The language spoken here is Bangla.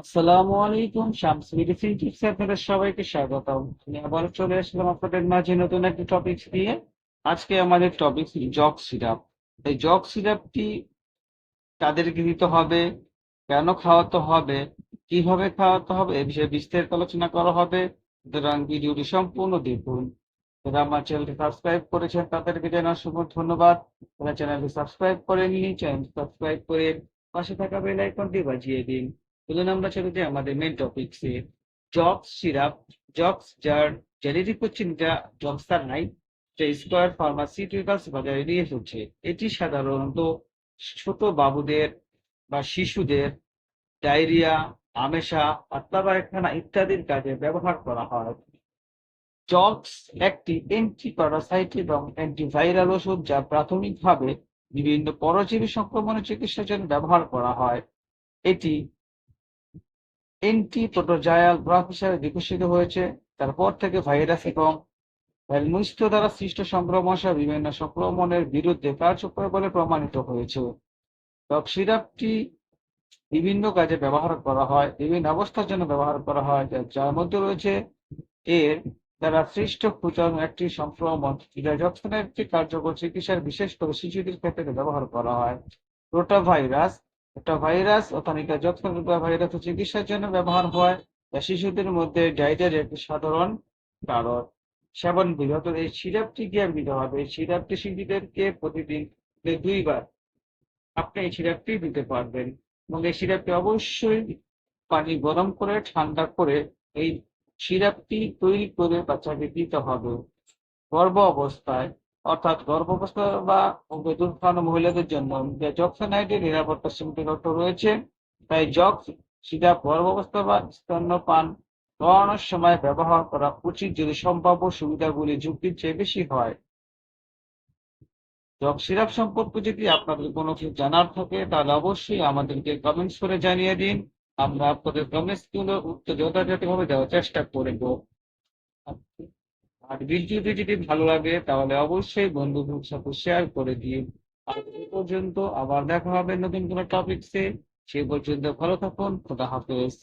আসসালামু আলাইকুম, শামস মেডিসিন টিপসে আপনাদের সবাইকে স্বাগতম। আমি আবার চলে আসলাম আপনাদের মাঝে নতুন একটি টপিক নিয়ে। আজকে আমাদের টপিক জগ সিরাপ। এই জগ সিরাপটি তাদেরকে দিতে হবে, কেন খাওয়াতে হবে, কীভাবে খাওয়াতে হবে, এ বিষয়ে বিস্তারিত আলোচনা করা হবে। সুতরাং ভিডিওটি সম্পূর্ণ দেখুন। যারা আমার চ্যানেলটি সাবস্ক্রাইব করেছেন, তাদেরকে জানার অসংখ্য ধন্যবাদ। যারা চ্যানেলটি সাবস্ক্রাইব করেননি, চ্যানেলটি সাবস্ক্রাইব করে পাশে থাকা বেল আইকনটি বাজিয়ে দিন। আমরা চলে যাই আমাদের মেন টপিকসে জক্স সিরাপ জক্স যার জেনেরিক হচ্ছে যা জক্সার নাই, যা স্কোয়ার ফার্মাসিউটিক্যালস বাজারে নিয়ে এসেছে। এটি সাধারণত ছোট বাবুদের বা শিশুদের ডায়রিয়া, আমেশা পাতলা পায়খানা ইত্যাদির কাজে ব্যবহার করা হয়। জক্স একটি অ্যান্টি প্যারাসাইট এবং অ্যান্টিভাইরাল ওষুধ যা প্রাথমিকভাবে বিভিন্ন পরজীবী সংক্রমণের চিকিৎসার জন্য ব্যবহার করা হয়। এটি অ্যান্টি প্রোটোজায়াল ড্রাগ হিসাবে বিকশিত হয়েছে। তারপর থেকে ভাইরাস এবং দ্বারা সৃষ্ট সংক্রমণ সহ বিভিন্ন সংক্রমণের বিরুদ্ধে কার্যকর বলে প্রমাণিত হয়েছে। ডগ সিরাপটি বিভিন্ন কাজে ব্যবহার করা হয়, বিভিন্ন অবস্থার জন্য ব্যবহার করা হয় যার মধ্যে রয়েছে এর দ্বারা সৃষ্ট ক্ষুচন একটি সংক্রমণ, যা যক্ষণের একটি কার্যকর চিকিৎসার বিশেষ করে শিশুদের ক্ষেত্রে ব্যবহার করা হয়। রোটা ভাইরাস একটা ভাইরাস অথবা যক্ষণ ভাইরাস চিকিৎসার জন্য ব্যবহার হয় যা শিশুদের মধ্যে ডায়রিয়ার একটি সাধারণ কারণ। সেবন বিধি, অর্থাৎ এই সিরাপটি আর দিতে হবে? এই সিরাপটি শিশুদেরকে প্রতিদিন দুইবার আপনি এই সিরাপটি দিতে পারবেন এবং এই সিরাপটি অবশ্যই পানি গরম করে, ঠান্ডা করে এই সিরাপটি তৈরি করে বাচ্চাকে দিতে হবে। গর্ভ অবস্থায় অর্থাৎ গর্ভবস্থ বা খাওয়ানো মহিলাদের জন্য। যে জক্সানাইডের নিরাপত্তা সীমিত রয়েছে। তাই জক্স সিরাপ গর্ভ অবস্থা বা স্তন্যপান করানোর সময় ব্যবহার করা উচিত যদি সম্ভাব্য সুবিধাগুলি ঝুঁকির চেয়ে বেশি হয়। জগ সিরাপ সম্পর্কে যদি আপনাদের কোনো কিছু জানার থাকে, তাহলে অবশ্যই আমাদেরকে কমেন্টস করে জানিয়ে দিন। আমরা আপনাদের কমেন্টসগুলো উত্তর যথাযথভাবে দেওয়ার চেষ্টা করব। আর ভিডিওটি যদি ভালো লাগে, তাহলে অবশ্যই বন্ধুদের সাথে শেয়ার করে দিন। আর এ পর্যন্ত আবার দেখা হবে নতুন কোনো টপিকসে সে পর্যন্ত ভালো থাকুন, খোদা হাফেজ।